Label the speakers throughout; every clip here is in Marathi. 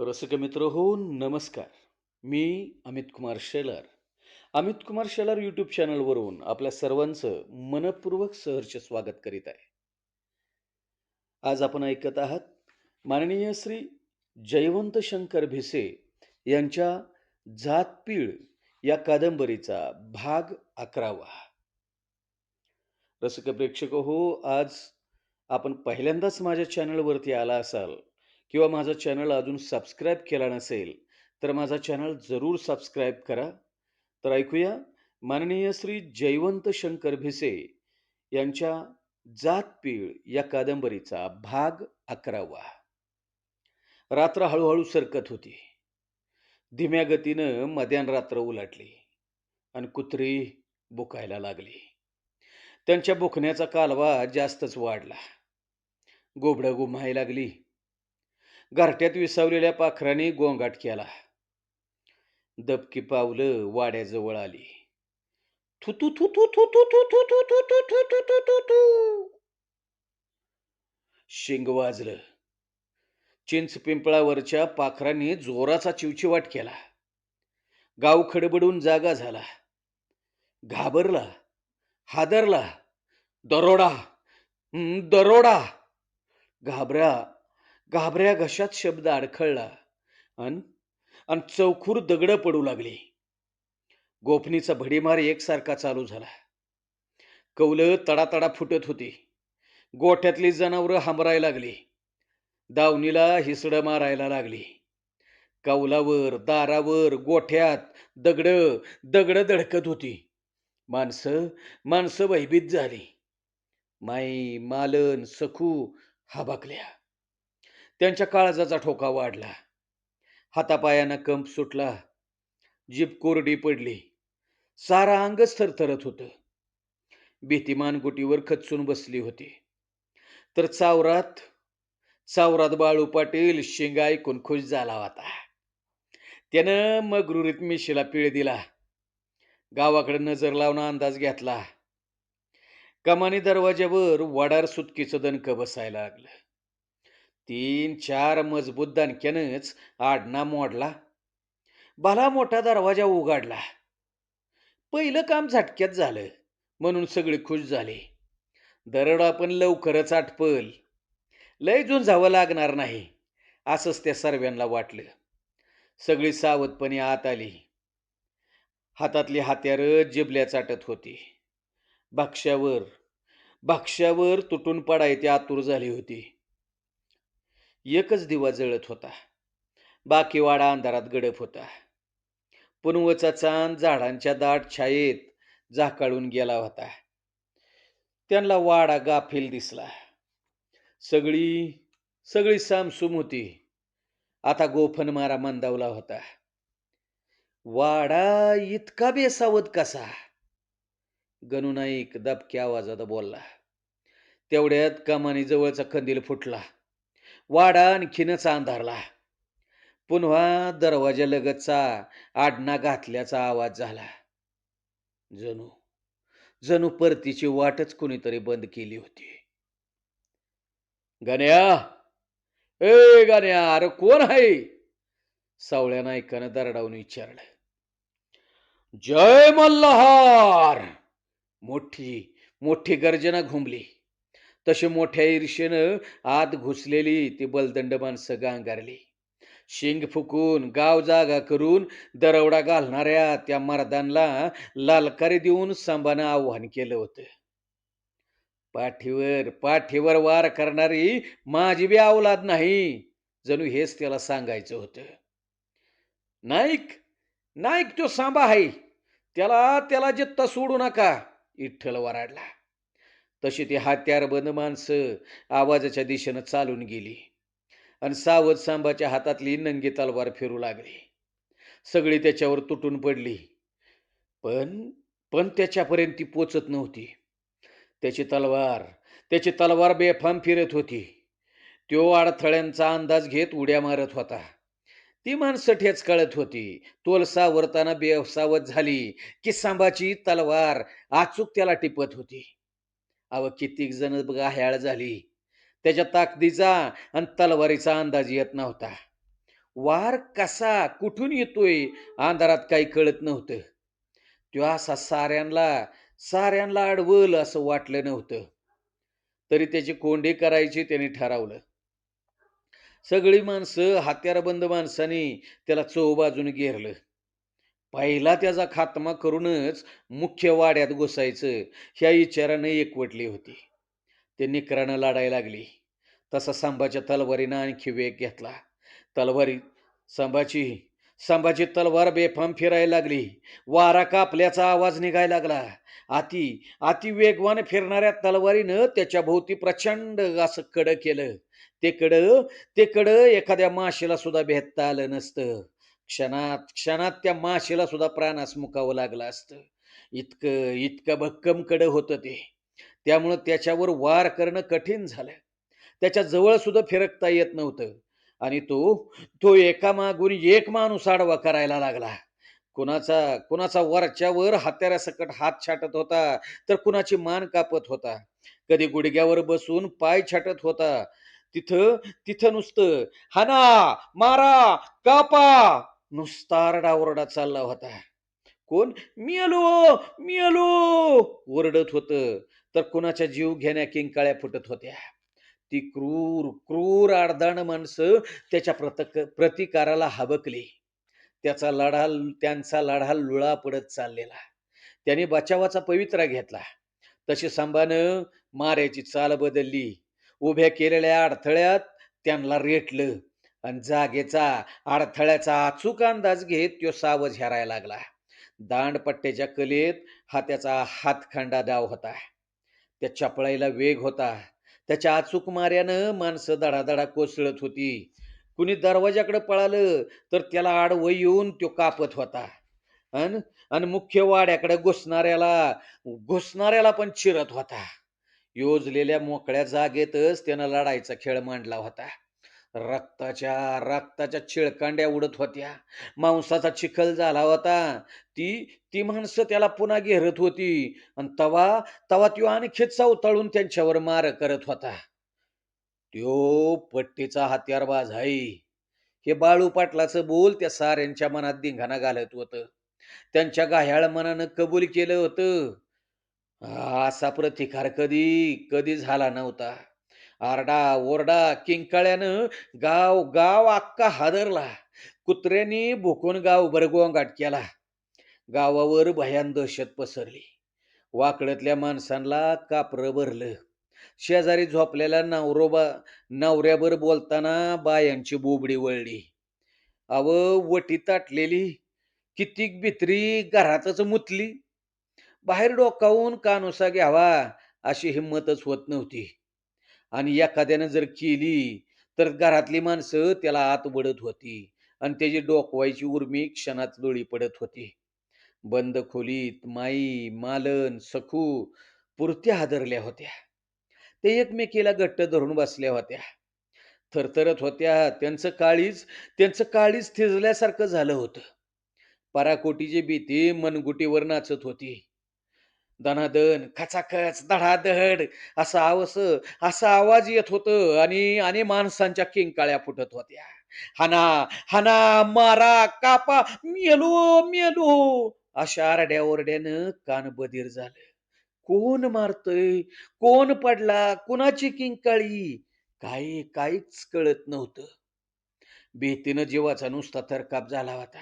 Speaker 1: रसिक मित्र हो नमस्कार. मी अमित कुमार शेलार. अमित कुमार शेलार यूट्यूब चॅनलवरून आपल्या सर्वांचं मनपूर्वक सहर्ष स्वागत करीत आहे. आज आपण ऐकत आहात माननीय श्री जयवंत शंकर भिसे यांच्या जातपीळ या कादंबरीचा भाग अकरावा. रसिक प्रेक्षक हो आज आपण पहिल्यांदाच माझ्या चॅनलवरती आला असाल. किंवा माझा चॅनल अजून सबस्क्राईब केला नसेल तर माझा चॅनल जरूर सबस्क्राईब करा. तर ऐकूया माननीय श्री जयवंत शंकर भिसे यांच्या जातपीळ या कादंबरीचा भाग अकरावा. रात्र हळूहळू सरकत होती. धीम्या गतीनं मध्यान रात्र उलटली आणि कुत्री बुकायला लागली. त्यांच्या बुकण्याचा कालवा जास्तच वाढला. गोबडं गुमाय लागली. गारट्यात विसावलेल्या पाखराने गोंगाट केला दबकी पावलं वाड्याजवळ आली थुतू थुतू थुतू थुतू थुतू थुतू थुतू थुतू शिंग वाजलं चिंच पिंपळावरच्या पाखरांनी जोराचा चिवचिवाट केला गाव खडबडून जागा झाला घाबरला हादरला दरोडा दरोडा घाबऱ्या घाबऱ्या घशात शब्द अडखळला. अन अन चौखूर दगड पडू लागली. गोफणीचा भडीमार एकसारखा चालू झाला. कौलं तडातडा फुटत होती. गोठ्यातली जनावरं हांबरायला लागली. दावणीला हिसडं मारायला लागली. कौलावर दारावर गोठ्यात दगड दगड धडकत होती. माणसं माणसं भयभीत झाली. माई मालन सखू हाबाकल्या. त्यांच्या काळजाचा ठोका वाढला. हातापायानं कंप सुटला. जीप कोरडी पडली. सारा अंगच थरथरत होतं. भीतीमान गुटीवर खचून बसली होती. तर चावरात चावरात बाळू पाटील शिंगा ऐकून खुश झाला होता. त्यानं मगरुरीत मिशीला पिळ दिला. गावाकडे नजर लावून अंदाज घेतला. कमानी दरवाज्यावर वडार सुटकीचं दणकं बसायला लागलं. तीन चार मजबूत दणक्यानंच आडना मोडला. भला मोठा दरवाजा उघडला. पहिलं काम झटक्यात झालं म्हणून सगळे खुश झाले. दरडा पण लवकरच आटपल. लय झुंजावं लागणार नाही असंच त्या सर्वांना वाटलं. सगळी सावधपणे आत आली. हातातली हात्यारं जिबल्या चाटत होती. भाक्ष्यावर भाक्ष्यावर तुटून पडायची आतुर झाली होती. एकच दिवा जळत होता. बाकी वाडा अंधारात गडप होता. पुनवचा चांद झाडांच्या दाट छायेत झाकाळून गेला होता. त्यांना वाडा गाफील दिसला. सगळी सगळी सामसूम होती. आता गोफन मारा मंदावला होता. वाडा इतका बेसावत कसा? गणू नाईक दबक्या आवाजात बोलला. तेवढ्यात कमानी जवळचा कंदील फुटला. वाडा आणखीनच अंधारला. पुन्हा दरवाजालगतचा आडना घातल्याचा आवाज झाला. जणू जणू परतीची वाटच कुणीतरी बंद केली होती. गण्या! ए गण्या! अरे कोण आहे? सावळ्या नायकानं दरडावून विचारलं. जय मल्हार! मोठी मोठी गर्जना घुमली. तशी मोठ्या ईर्षेनं आत घुसलेली ती बलदंड माणसं गांगारली शिंग फुकून गाव जागा करून दरवडा घालणाऱ्या त्या मर्दांना लालकारी देऊन सांबानं आव्हान केलं होतं. पाठीवर पाठीवर वार करणारी माझी बी अवलाद नाही जणू हेच त्याला सांगायचं होतं. नाईक नाईक तो सांबा आहे त्याला त्याला जित्ता सोडू नका इठ्ठल वराडला. तशी ती हात्यार बंद माणसं आवाजाच्या दिशेनं चालून गेली. आणि सावध सांबाच्या हातातली नंगी तलवार फिरू लागली. सगळी त्याच्यावर तुटून पडली. पण पण त्याच्यापर्यंत ती पोचत नव्हती. त्याची तलवार त्याची तलवार बेफाम फिरत होती. त्यो अडथळ्यांचा अंदाज घेत उड्या मारत होता. ती माणसं ठेच कळत होती. तोल सावरताना बेसावत झाली की सांबाची तलवार अचूक त्याला टिपत होती. अव कितीक जण गाह्याळ झाली त्याच्या ताकदीचा आणि तलवारीचा अंदाज येत नव्हता वार कसा, कुठून येतोय अंधारात काही कळत नव्हतं. त्यो असा साऱ्यांना साऱ्यांना अडवल असं वाटलं नव्हतं. तरी त्याची कोंडी करायची त्याने ठरवलं. सगळी माणसं हत्यारबंद माणसांनी त्याला चोबाजून घेरलं. पहिला त्याचा खात्मा करूनच मुख्य वाड्यात घुसायचं ह्या विचारानं एकवटली होती. ते निकरानं लढायला लागली. तसा संभाच्या तलवारीनं आणखी वेग घेतला. तलवारी संभाची संभाजी तलवार बेफाम फिरायला लागली. वारा कापल्याचा आवाज निघायला लागला. अति अति वेगवान फिरणाऱ्या तलवारीनं त्याच्या भोवती प्रचंड असं कडं केलं. ते कडं ते कडं एखाद्या माशीला सुद्धा भेदता आलं नसतं. क्षणात क्षणात त्या माशीला सुद्धा प्राणास मुकावं लागलं असतं. इतकं इतकं भक्कम कडं होतं ते. त्यामुळं त्याच्यावर वार करणं कठीण झालं. त्याच्याजवळ सुद्धा फिरकता येत नव्हतं. आणि तो तो एकामागून एक माणूस आडवा करायला लागला. कुणाचा कुणाचा वरच्यावर हत्यारासकट हात छाटत होता, तर कुणाची मान कापत होता. कधी गुडघ्यावर बसून पाय छाटत होता. तिथं तिथं नुसतं हाना, मारा, कापा नुसता आरडाओरडा चालला होता. कोण मी आलो, मी आलो ओरडत होतं. तर कुणाच्या जीव घेण्या किंकाळ्या फुटत होत्या. ती क्रूर क्रूर आडदाण माणसं त्याच्या प्रतक प्रतिकाराला हबकली. त्याचा लढा त्यांचा लढा लुळा पडत चाललेला. त्याने बचावाचा पवित्रा घेतला. तशी सांबानं माऱ्याची चाल बदलली. उभ्या केलेल्या अडथळ्यात त्यांना रेटलं आणि जागेचा अडथळ्याचा अचूक अंदाज घेत तो सावज हेरायला लागला. दांडपट्ट्याच्या कलेत हा त्याचा हातखंडा डाव होता. त्या चपळाईला वेग होता. त्याच्या अचूक माऱ्यानं माणसं धडाधडा कोसळत होती. कुणी दरवाजाकडे पळालं तर त्याला आडवं येऊन तो कापत होता. अन अन मुख्य वाड्याकडे घुसणाऱ्याला घुसणाऱ्याला पण चिरत होता. योजलेल्या मोकळ्या जागेतच त्यानं लढायचा खेळ मांडला होता. रक्ताच्या रक्ताच्या चिळकांड्या उडत होत्या. मांसाचा चिखल झाला होता. ती ती माणसं त्याला पुन्हा घेरत होती आणि तवा तवा त्यो आणखी सावताळून त्यांच्यावर मार करत होता. त्यो पट्टीचा हत्यारबाज आहे. हे बाळू पाटलाचं बोल त्या साऱ्यांच्या मनात धिंगाणा घालत होतं. त्यांच्या गाह्याळ मनानं कबूल केलं होतं. असा प्रतिकार कधी कधी झाला नव्हता. आरडा ओरडा किंकाळ्यानं गाव गाव अख्खा हादरला. कुत्र्यांनी भुकून गावभर गोंगाट केला. गावावर भयान दहशत पसरली. वाकडतल्या माणसांना कापरं भरलं. शेजारी झोपलेल्या नवरोबा नवऱ्यावर बोलताना बायांची बोबडी वळली. अव वटी ताटलेली कितीक भित्री घरातच मुतली. बाहेर डोकावून कानुसा घ्यावा अशी हिंमतच होत नव्हती. आणि एखाद्यानं जर केली तर घरातली माणसं त्याला आत वडत होती आणि त्याची डोकवायची उर्मी क्षणात डोळी पडत होती. बंद खोलीत माई, मालन, सखू पुरत्या हादरल्या होत्या. ते एकमेकीला घट्ट धरून बसल्या होत्या. थरथरत होत्या. त्यांचं काळीज त्यांचं काळीच थिजल्यासारखं झालं होतं. पराकोटीची भीती मनगुटीवर नाचत होती. दनादन, खचाखच, धडाधड असा आवस असा आवाज येत होतं आणि आणि माणसांच्या किंकाळ्या फुटत होत्या. हाना, हना मारा, कापा, मेलो, मेलो अशा आरड्या-ओरड्यानं कान बधीर झालं. कोण मारतय? कोण पडला? कुणाची किंकाळी? काही काहीच कळत नव्हतं. भीतीनं जीवाचा नुसता थरकाप झाला होता.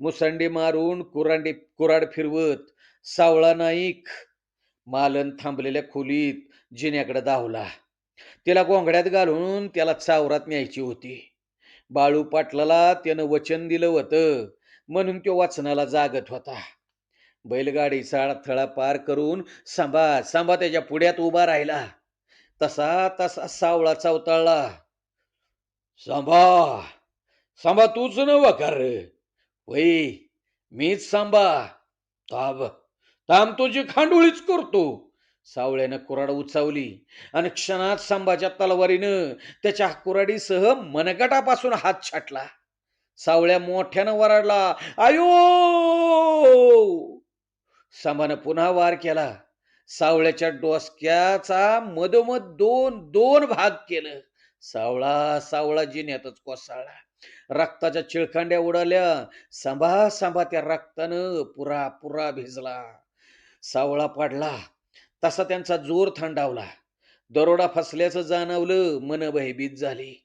Speaker 1: मुसंडी मारून कुरांडी कुराड फिरवत सावळा नाईक मालन थांबलेल्या खोलीत जिन्याकडे धावला. तिला गोंगड्यात घालून त्याला चावरात न्यायची होती. बाळू पाटलाला त्यानं वचन दिलं होतं म्हणून तो वाचनाला जागत होता. बैलगाडीचा अडथळा पार करून सांबा सांबा त्याच्या पुढ्यात उभा राहिला. तसा तसा सावळा चावताळला. सांबा सांबा तूच न वकार वै मीच सांबा ताब ताम तुझी खांडोळीच करतो. सावळ्यानं कुराड उचावली आणि क्षणात सांबाच्या तलवारीनं त्याच्या कुराडीसह मनगटापासून हात छाटला. सावळ्या मोठ्यानं वराडला आयो! सांबानं पुन्हा वार केला. सावळ्याच्या डोसक्याचा मधोमध दोन दोन भाग केलं. सावळा सावळा जिन्यातच कोसळला. रक्ताच्या चिळखांड्या उडाल्या. सांभा सांभा त्या रक्तानं पुरा पुरा भिजला. सावळा पाडला. तसा त्यांचा जोर थंडावला. दरोडा फसल्याचं जाणवलं मन भयभीत झाली.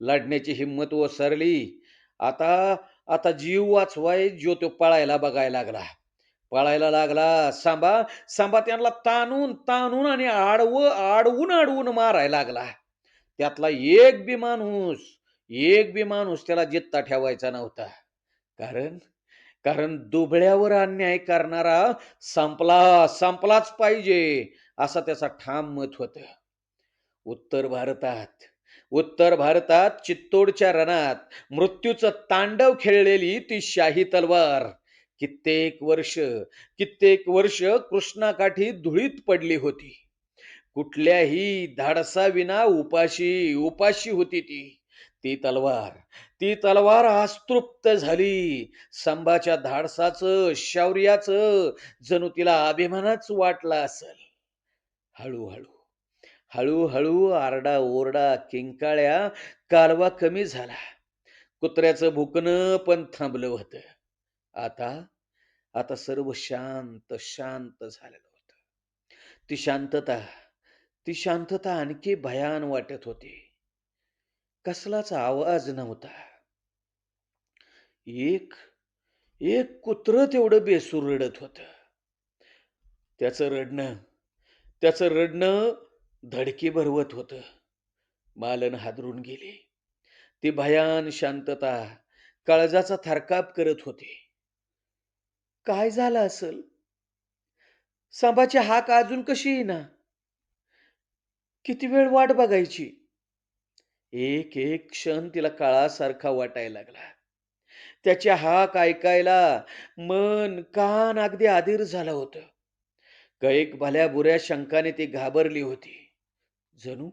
Speaker 1: लढण्याची हिंमत ओसरली. आता आता जीव वाचवाय जो तो पळायला बघायला लागला. पळायला लागला. सांबा सांबा त्यांना ताणून ताणून आणि आडवं आडवून आडवून मारायला लागला. त्यातला एक बी माणूस एक बी माणूस त्याला जित्ता ठेवायचा नव्हता. कारण कारण दुबळ्यावर अन्याय करणारा संपला संपलाच पाहिजे असा त्याचा ठाम मत होत. उत्तर भारतात उत्तर भारतात चित्तोडच्या रणात मृत्यूचं तांडव खेळलेली ती शाही तलवार. कित्येक वर्ष कित्येक वर्ष कृष्णाकाठी धुळीत पडली होती. कुठल्याही धाडसाविना उपाशी उपाशी होती ती. ती तलवार ती तलवार आस्तृप्त झाली. संभाच्या धाडसाचं शौर्याचं जणू तिला अभिमानच वाटला असेल. हळूहळू हळूहळू आरडा ओरडा किंकाळ्या कालवा कमी झाला. कुत्र्याचं भुकणं पण थांबलं होतं. आता आता सर्व शांत शांत झालेलं होतं. ती शांतता ती शांतता आणखी भयान वाटत होती. कसलाच आवाज नव्हता. एक एक कुत्र तेवढं बेसूर रडत होत. त्याचं रडणं त्याचं रडणं धडकी भरवत होत. मालन हादरून गेले. ती भयान शांतता काळजाचा थरकाप करत होते. काय झालं असल? सांबाची हाक अजून कशी येईना? किती वेळ वाट बघायची? एक एक क्षण तिला काळासारखा वाटायला लागला. त्याच्या हाक ऐकायला मन कान अगदी आदिर झालं होतं. कैक भल्या बुऱ्या शंकाने ती घाबरली होती. जणू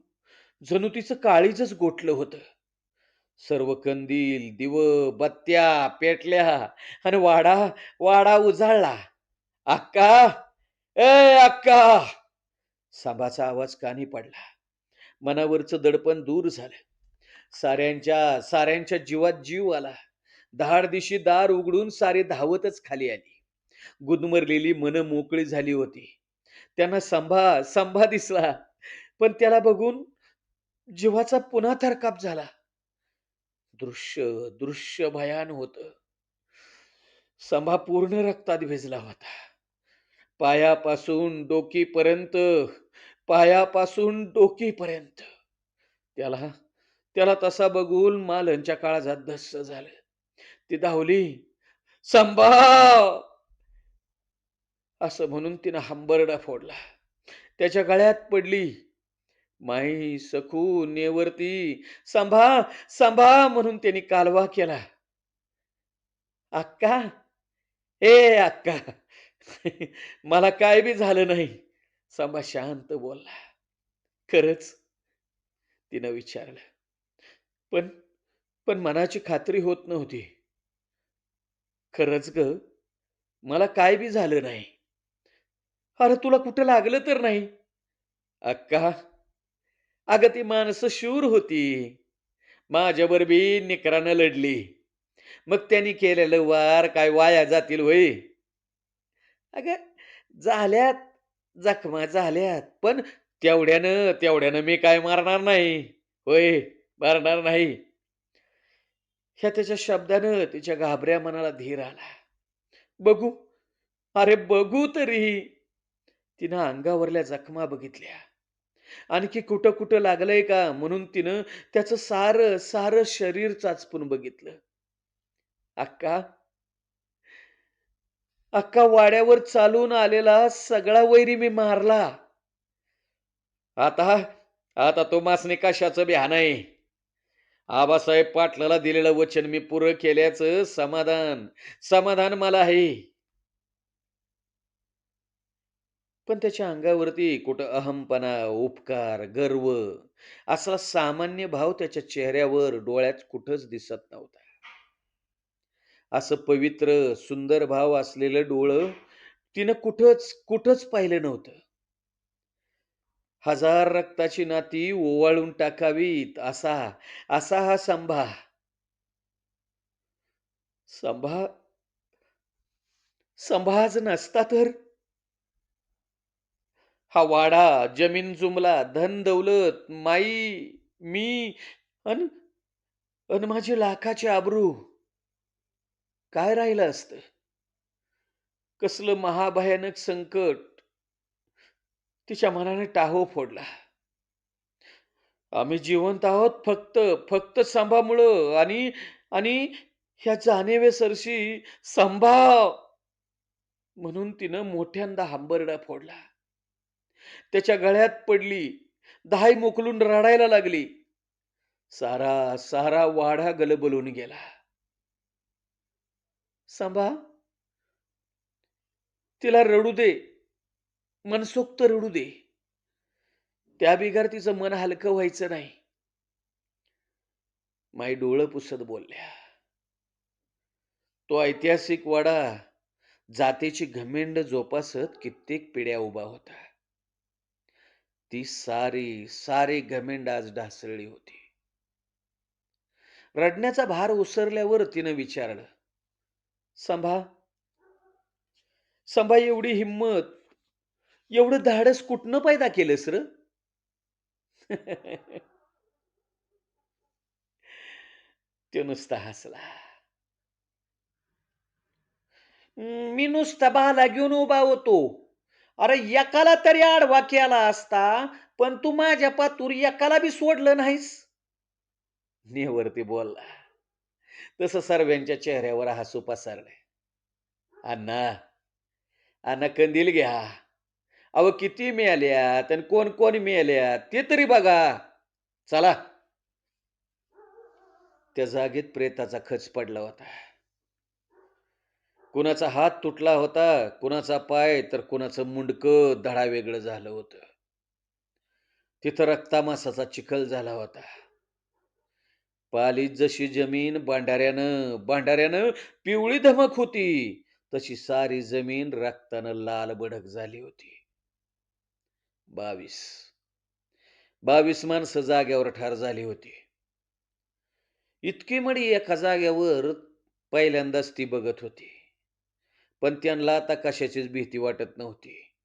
Speaker 1: जणू तिचं काळीजच गोठलं होतं. सर्व कंदील दिव बत्त्या पेटल्या आणि वाडा वाडा उजाळला. अक्का! ए अक्का! साबाचा आवाज कानी पडला. मनावरचं दडपण दूर झालं. साऱ्यांच्या साऱ्यांच्या जीवात जीव आला. दहाड दिशी दार उघडून सारे धावतच खाली आली. गुदमरलेली मन मोकळी झाली होती. त्यांना संभा संभा दिसला. पण त्याला बघून जीवाचा पुन्हा थरकाप झाला. दृश्य दृश्य भयान होत. संभा पूर्ण रक्तात भिजला होता. पायापासून डोकीपर्यंत पायापासून डोकीपर्यंत. त्याला त्याला तसा बघून मालनच्या काळजात धस्स झालं. ती धावली. संभा असं म्हणून तिनं हंबरडा फोडला. त्याच्या गळ्यात पडली. माई सखू नेवरती संभा संभा म्हणून त्यांनी कालवा केला. अक्का ए अक्का मला काय बी झालं नाही. संभा शांत बोलला. खरंच तिनं विचारलं. पण पण मनाची खात्री होत नव्हती. खरंच ग मला काय बी झालं नाही. अरे तुला कुठं लागलं तर नाही? अक्का अगं ती माणसं शूर होती. माझ्यावर बी निकरानं लढली. मग त्यांनी केलेलं वार काय वाया जातील होय? अगं झाल्यात जखमा झाल्यात पण तेवढ्यानं तेवढ्यानं मी काय मारणार नाही. होय मारणार नाही. ह्या त्याच्या शब्दानं तिच्या घाबऱ्या मनाला धीर आला. बघू. अरे बघू तरी तिनं अंगावरल्या जखमा बघितल्या. आणखी कुठं कुठं लागलंय का म्हणून तिनं त्याचं सार सार शरीर चाचपून बघितलं. अक्का. अक्का वाड्यावर चालून आलेला सगळा वैरी मी मारला. आता आता तो मासने कशाचं बिहा नाही आबासाहेब पाटलाला दिलेलं वचन मी पूर्ण केल्याचं समाधान समाधान मला आहे. पण त्याच्या अंगावरती कुठं अहमपणा उपकार गर्व असा सामान्य भाव त्याच्या चेहऱ्यावर डोळ्यात कुठंच दिसत नव्हता. असं पवित्र सुंदर भाव असलेलं डोळं तिनं कुठंच कुठंच पाहिलं नव्हतं. हजार रक्ताची नाती ओवाळून टाकावीत असा असा हा संभा. संभा संभाज नसता तर? हा वाडा जमीन जुमला धन दौलत माई मी अन अन माझी लाखाची आबरू. काय राहिलं असत? कसलं महाभयानक संकट तिच्या मनाने टाहो फोडला. आम्ही जिवंत आहोत फक्त फक्त संभामुळं आणि आणि ह्या जाणीवेसरशी संभाव म्हणून तिनं मोठ्यांदा हांबरडा फोडला. त्याच्या गळ्यात पडली. दहाई मोकलून रडायला लागली. सारा सारा वाडा गलबलून गेला. संभा तिला रडू दे. मनसोक्त रडू दे. त्या बिगर तिचं मन हलकं व्हायचं नाही. माई डोळं पुसत बोलल्या. तो ऐतिहासिक वाडा जातीची घमेंड जोपासत कित्येक पिढ्या उभा होता. ती सारी सारी घमेंड आज ढासळली होती. रडण्याचा भार ओसरल्यावर तिनं विचारलं संभा संभा एवढी हिंमत एवढं धाडस कुठनं पैदा केलंस र? तो नुसता हसला. मी नुसता बाला घेऊन उभा होतो. अरे एकाला तरी आडवा केला असता पण तू माझ्या पातूर एकाला बी सोडलं नाहीस. नेवरती बोलला. तसं सर्वांच्या चेहऱ्यावर हसू पसरले अण्णा अण्णा कंदील घ्या. अहो किती मिळाल्यात आणि कोण कोण मिळाल्यात? ते तरी बघा. चला. त्या जागेत प्रेताचा खच पडला होता. कुणाचा हात तुटला होता कुणाचा पाय तर कुणाचं मुंडकं धडा वेगळं झालं होतं. तिथं रक्तामासाचा चिखल झाला होता. पालीत जशी जमीन भांडाऱ्यानं भांडाऱ्यानं पिवळी धमक होती तशी सारी जमीन रक्तानं लाल बडक झाली होती. बावीस. बावीस माणसं जाग्यावर ठार झाली होती. इतकी मडी एका जाग्यावर पहिल्यांदाच ती बघत होती. पण त्यांना आता कशाचीच भीती वाटत नव्हती.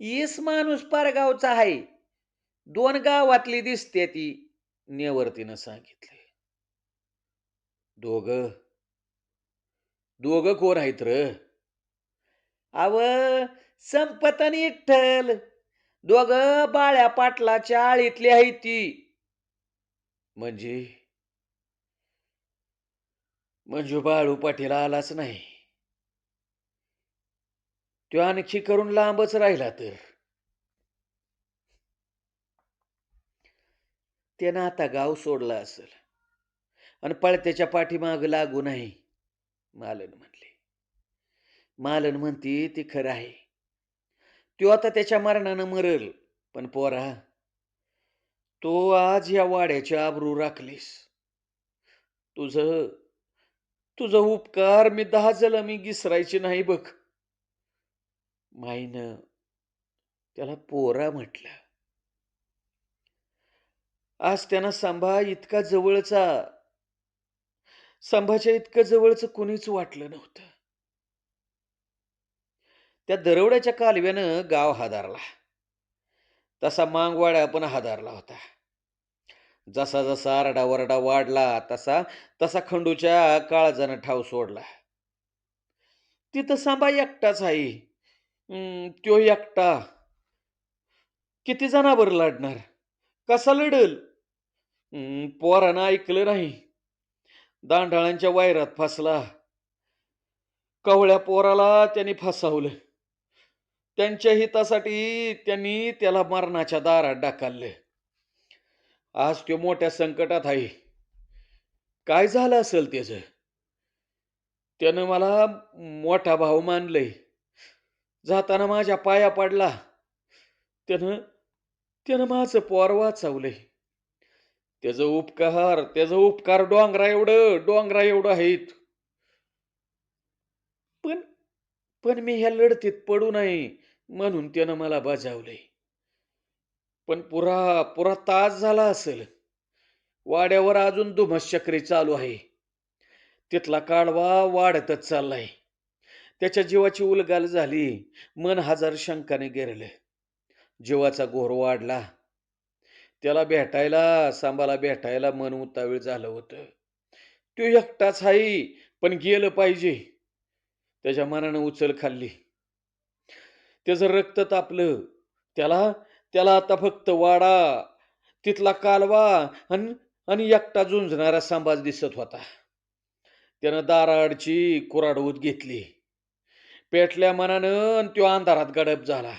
Speaker 1: येस माणूस पारगावचा आहे. दोन गावातली दिसते ती नेवर्तीनं सांगितले. दोघ. दोघ कोण आहेत र? आव संपत आणि इठ्ठल. दोघ बाळ्या पाटलाच्या आळीतली आहे ती. म्हणजे? म्हणजे बाळू पाटील आलाच नाही. तो आणखी करून लांबच राहिला तर. त्यानं आता गाव सोडला असेल. आणि पळत्याच्या पाठीमाग लागू नाही. मालन म्हणले. मालन म्हणती ती खरं आहे. तो आता त्याच्या मरणानं मरल. पण पोरा तो आज या वाड्याची आबरू राखलीस. तुझ तुझा उपकार मी दहा जलं मी घिसरायची नाही बघ. माईनं त्याला पोरा म्हटलं. आज त्यांना सांभा इतका जवळचा संभाच्या इतकं जवळचं कुणीच वाटलं नव्हतं. त्या दरवड्याच्या कालव्यानं गाव हादारला. तसा मांगवाडा पण हादारला होता. जसा जसा आरडावरडा वाढला तसा तसा खंडूच्या काळजानं ठाव सोडला. तिथं सांबा एकटाच आहे त्यो एकटा. किती जणांवर लढणार कसा लढल? पोरानं ऐकलं नाही. दांडाळांच्या वायरात फसला. कवळ्या पोराला त्यांनी फसावलं. त्यांच्या हितासाठी त्यांनी त्याला मरणाच्या दारात डाकाललं आज तो मोठ्या संकटात आहे. काय झालं असेल त्याच? त्यानं मला मोठा भाऊ मानलंय जाताना माझ्या पाया पडला. त्यानं त्यानं माझं पोर वाचवलंय त्याचं उपकार त्याचं उपकार डोंगरा एवढं डोंगरा एवढं आहेत. पण पण मी ह्या लढतीत पडू नाही. म्हणून त्यानं मला बजावलंय. पण पुरा पुरा तास झाला असेल. वाड्यावर अजून धुमश्चक्री चालू आहे. तिथला काळवा वाढतच चाललाय. त्याच्या जीवाची उलगाल झाली. मन हजार शंकाने गेरलं. जीवाचा घोर वाढला. त्याला भेटायला सांबाला भेटायला मन उतावीळ झालं होतं. तो एकटाच आहे पण गेलं पाहिजे. त्याच्या मनानं उचल खाल्ली. त्याचं रक्त तापलं. त्याला त्याला आता फक्त वाडा तिथला कालवा आणि आणि एकटा झुंजणारा सांबाज दिसत होता. त्यानं दाराडची कुराडवूत घेतली. पेटल्या मनानं आणि तो अंधारात गडप झाला.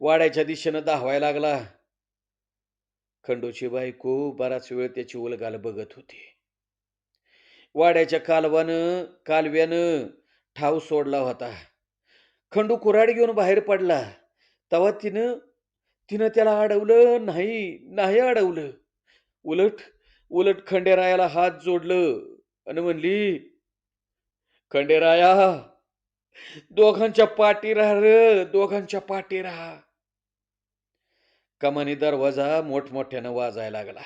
Speaker 1: वाड्याच्या दिशेनं धावायला लागला. खंडूची बायको बराच वेळ त्याची उलगाल बघत होती. वाड्याच्या कालवानं कालव्यानं ठाव सोडला होता. खंडू कुऱ्हाड घेऊन बाहेर पडला. तेव्हा तिनं तिनं त्याला अडवलं नाही नाही अडवलं. उलट उलट खंडेरायाला हात जोडलं आणि म्हणली खंडेराया दोघांच्या पाठी राहा र दोघांच्या पाठी राहा. कमानी दरवाजा मोठमोठ्यानं वाजायला लागला.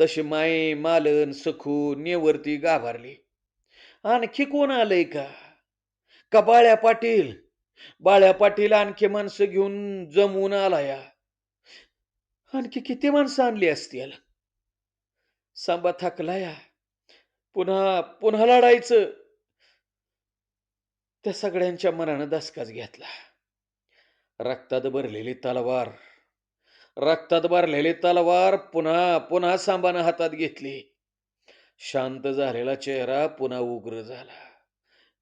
Speaker 1: तशी माई मालन सखू नेवरती गाभारली. आणखी कोण आलंय का? का बाळ्या पाटील? बाळ्या पाटील आणखी माणसं घेऊन जमवून आला या आणखी किती माणसं आणली असतील? सांबा थकला या पुन्हा पुन्हा लढायचं. त्या सगळ्यांच्या मनानं दसकाच घेतला. रक्तात भरलेली तलवार. रक्तात भरलेली तलवार पुन्हा पुन्हा सांबानं हातात घेतली. शांत झालेला चेहरा पुन्हा उग्र झाला.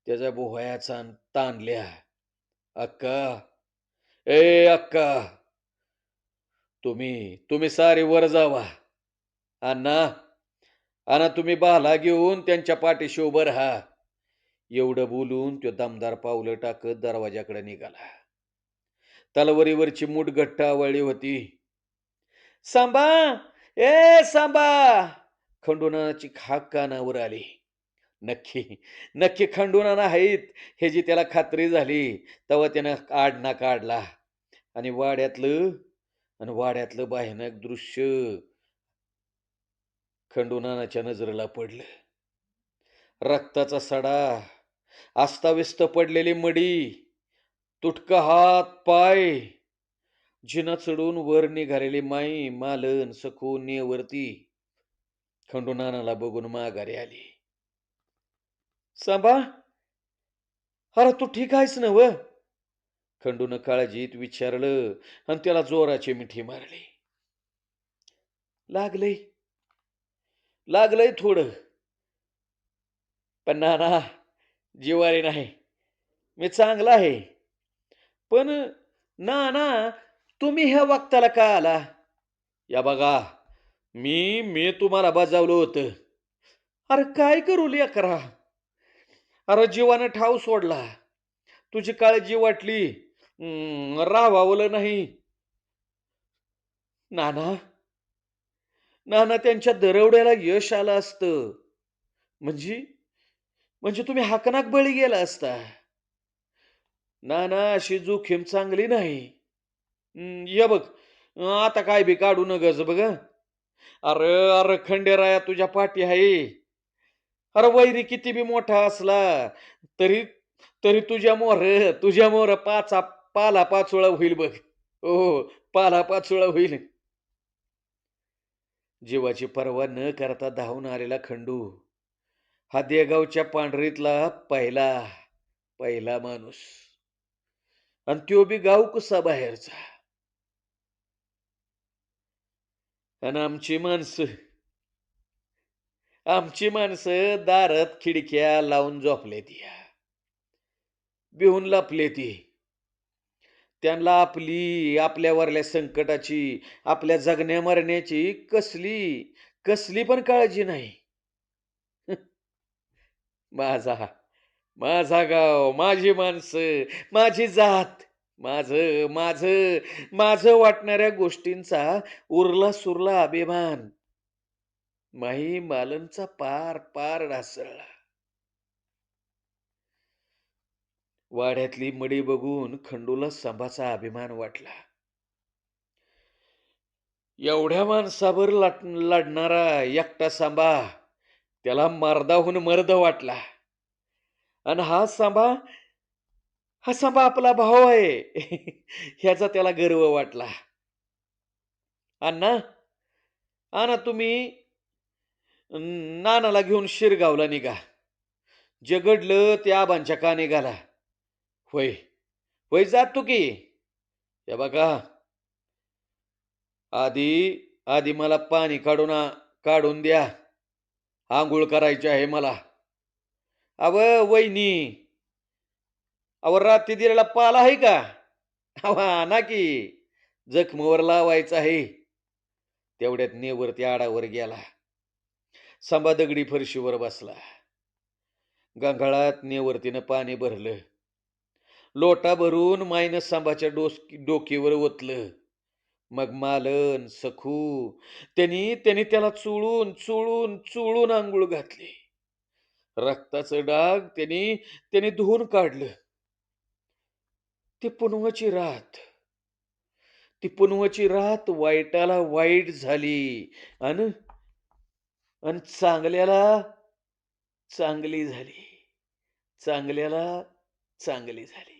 Speaker 1: त्याच्या बोहयाचा ताणल्या. अक्का ए अक्का तुम्ही तुम्ही सारे वर जावा. अण्णा अण्णा तुम्ही बाला घेऊन त्यांच्या पाठीशी उभं राहा. एवढं बोलून तो दमदार पावलं टाकत दरवाजाकडे निघाला. तलवारीवरची मूठ घट्ट आवळली होती. सांबा ए सांबा खंडोनाची खाक कानावर आली. नक्की. नक्की खंडोनाना नाहीत हे जी त्याला खात्री झाली तेव्हा त्यानं आडना काढला. आणि वाड्यातलं आणि वाड्यातलं भयानक दृश्य खंडूनानाच्या नजरेला पडलं. रक्ताचा सडा अस्ताव्यस्त पडलेली मडी तुटका हात पाय जिना चढून वर निघालेली माई मालन सखू नेवरती खंडूनानाला बघून माघारी आली. सांबा अरे तू ठीक आहेस ना व? खंडून काळजीत विचारलं आणि त्याला जोराची मिठी मारली. लागलंय. लागलंय थोडं. पण ना ना जिवारी नाही. मी चांगला आहे. पण ना ना तुम्ही ह्या वक्ताला का आला? या बघा मी मी तुम्हाला बजावलं होतं. अरे काय करू लेकरा? अरे जीवानं ठाव सोडला. तुझी काळजी वाटली हम्म, राहावलं नाही. नाना नाना त्यांच्या दरवड्याला यश आलं असतं. म्हणजे म्हणजे तुम्ही हाकनाक बळी गेला असता. नाना अशी जोखीम चांगली नाही. या ये बघ आता काय बी काढू नगस बघ अरे अरे खंडेराया तुझ्या पाठी आहे. अरे वैरी किती बी मोठा असला तरी तरी तुझ्या मोर तुझ्या मोर पाचा पाला पाचोळा होईल बघ. हो पाला पाचोळा होईल. जीवाची पर्वा न करता धावून आलेला खंडू हा देगावच्या पांढरीतला पहिला पहिला माणूस. आणि त्यो बी गाव कसा बाहेरचा? आणि आमची माणसं आमची माणसं दारात खिडक्या लावून झोपले ती. बिहून लपले ती. त्यांना आपली आपल्यावरल्या संकटाची आपल्या जगण्या मरण्याची कसली कसली पण काळजी नाही. माझा माझा गाव माझी माणसं माझी जात माझ माझ माझ वाटणाऱ्या गोष्टींचा उरला सुरला अभिमान. माही मालनचा पार पार ढासळला वाड्यातली मडी बघून खंडूला संभाचा अभिमान वाटला एवढ्या माणसावर लाट लढणारा एकटा सांबा त्याला मर्दाहून मर्द वाटला. आणि हा सांबा हा सांबा आपला भाऊ आहे. ह्याचा त्याला गर्व वाटला. "अण्णा, आणा तुम्ही नानाला घेऊन शिरगावला निघा. जे घडलं ते आबांच्या का घाला." "होय, होय जातो की." "हे बघा, आधी आधी मला पाणी काढून काढून द्या. आंघोळ करायची आहे मला." अव वहिनी, अव रात्री दिलेला पाला आहे का? अहो ना की. जखमवर लावायचं आहे." तेवढ्यात नेवरती आडावर गेला. सांबा दगडी फरशीवर बसला. गंगाळात नेवरतीनं पाणी भरलं. लोटा भरून मायनं सांबाच्या डोस डोकीवर ओतलं. मग मालन, सखू त्यांनी त्यांनी त्याला चुळून चुळून चुळून आंघोळ घातली. रक्ताचं डाग त्यांनी त्यांनी धुवून काढलं. ती पुनवाची रात. ती पुनवाची रात वाईटाला वाईट झाली अन आणि चांगल्याला चांगली झाली. चांगल्याला चांगली झाली.